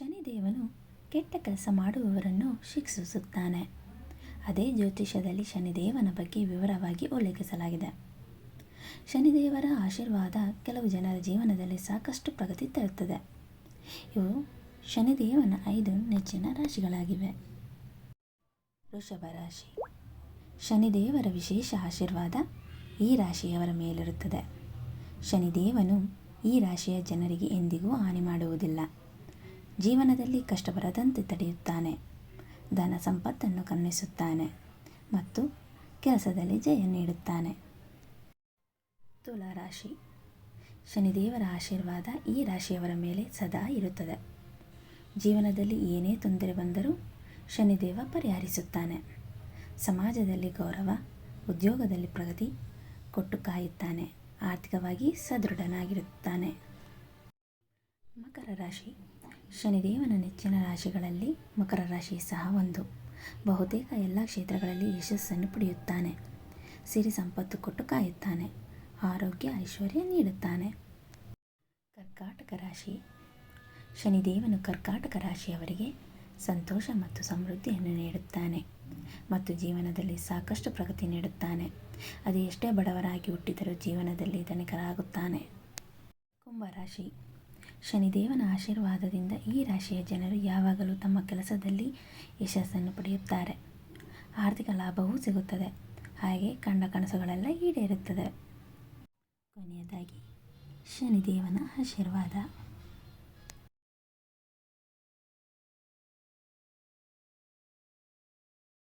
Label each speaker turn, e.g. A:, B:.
A: ಶನಿದೇವನು ಕೆಟ್ಟ ಕೆಲಸ ಮಾಡುವವರನ್ನು ಶಿಕ್ಷಿಸುತ್ತಾನೆ. ಅದೇ ಜ್ಯೋತಿಷ್ಯದಲ್ಲಿ ಶನಿದೇವನ ಬಗ್ಗೆ ವಿವರವಾಗಿ ಉಲ್ಲೇಖಿಸಲಾಗಿದೆ. ಶನಿದೇವರ ಆಶೀರ್ವಾದ ಕೆಲವು ಜನರ ಜೀವನದಲ್ಲಿ ಸಾಕಷ್ಟು ಪ್ರಗತಿ ತರುತ್ತದೆ. ಇವು ಶನಿದೇವನ ಐದು ನೆಚ್ಚಿನ ರಾಶಿಗಳಾಗಿವೆ. ವೃಷಭ ರಾಶಿ. ಶನಿದೇವರ ವಿಶೇಷ ಆಶೀರ್ವಾದ ಈ ರಾಶಿಯವರ ಮೇಲಿರುತ್ತದೆ. ಶನಿದೇವನು ಈ ರಾಶಿಯ ಜನರಿಗೆ ಎಂದಿಗೂ ಹಾನಿ ಮಾಡುವುದಿಲ್ಲ. ಜೀವನದಲ್ಲಿ ಕಷ್ಟ ಬರದಂತೆ ತಡೆಯುತ್ತಾನೆ. ಧನ ಸಂಪತ್ತನ್ನು ಕರುಣಿಸುತ್ತಾನೆ ಮತ್ತು ಕೆಲಸದಲ್ಲಿ ಜಯ ನೀಡುತ್ತಾನೆ. ತುಲಾರಾಶಿ. ಶನಿದೇವರ ಆಶೀರ್ವಾದ ಈ ರಾಶಿಯವರ ಮೇಲೆ ಸದಾ ಇರುತ್ತದೆ. ಜೀವನದಲ್ಲಿ ಏನೇ ತೊಂದರೆ ಬಂದರೂ ಶನಿದೇವ ಪರಿಹರಿಸುತ್ತಾನೆ. ಸಮಾಜದಲ್ಲಿ ಗೌರವ, ಉದ್ಯೋಗದಲ್ಲಿ ಪ್ರಗತಿ ಕೊಟ್ಟು ಕಾಯುತ್ತಾನೆ. ಆರ್ಥಿಕವಾಗಿ ಸದೃಢನಾಗಿರುತ್ತಾನೆ. ಮಕರ ರಾಶಿ. ಶನಿದೇವನ ನೆಚ್ಚಿನ ರಾಶಿಗಳಲ್ಲಿ ಮಕರ ರಾಶಿ ಸಹ ಒಂದು. ಬಹುತೇಕ ಎಲ್ಲ ಕ್ಷೇತ್ರಗಳಲ್ಲಿ ಯಶಸ್ಸನ್ನು ಪಡೆಯುತ್ತಾನೆ. ಸಿರಿ ಸಂಪತ್ತು ಕೊಟ್ಟು ಕಾಯುತ್ತಾನೆ. ಆರೋಗ್ಯ, ಐಶ್ವರ್ಯ ನೀಡುತ್ತಾನೆ. ಕರ್ಕಾಟಕ ರಾಶಿ. ಶನಿದೇವನು ಕರ್ಕಾಟಕ ರಾಶಿಯವರಿಗೆ ಸಂತೋಷ ಮತ್ತು ಸಮೃದ್ಧಿಯನ್ನು ನೀಡುತ್ತಾನೆ ಮತ್ತು ಜೀವನದಲ್ಲಿ ಸಾಕಷ್ಟು ಪ್ರಗತಿ ನೀಡುತ್ತಾನೆ. ಅದು ಎಷ್ಟೇ ಬಡವರಾಗಿ ಹುಟ್ಟಿದರೂ ಜೀವನದಲ್ಲಿ ಧನಿಕರಾಗುತ್ತಾನೆ. ಕುಂಭರಾಶಿ ಶನಿದೇವನ ಆಶೀರ್ವಾದದಿಂದ ಈ ರಾಶಿಯ ಜನರು ಯಾವಾಗಲೂ ತಮ್ಮ ಕೆಲಸದಲ್ಲಿ ಯಶಸ್ಸನ್ನು ಪಡೆಯುತ್ತಾರೆ. ಆರ್ಥಿಕ ಲಾಭವೂ ಸಿಗುತ್ತದೆ. ಹಾಗೆ ಕಂಡ ಕನಸುಗಳೆಲ್ಲ ಈಡೇರುತ್ತದೆ. ಕೊನೆಯದಾಗಿ ಶನಿದೇವನ ಆಶೀರ್ವಾದ.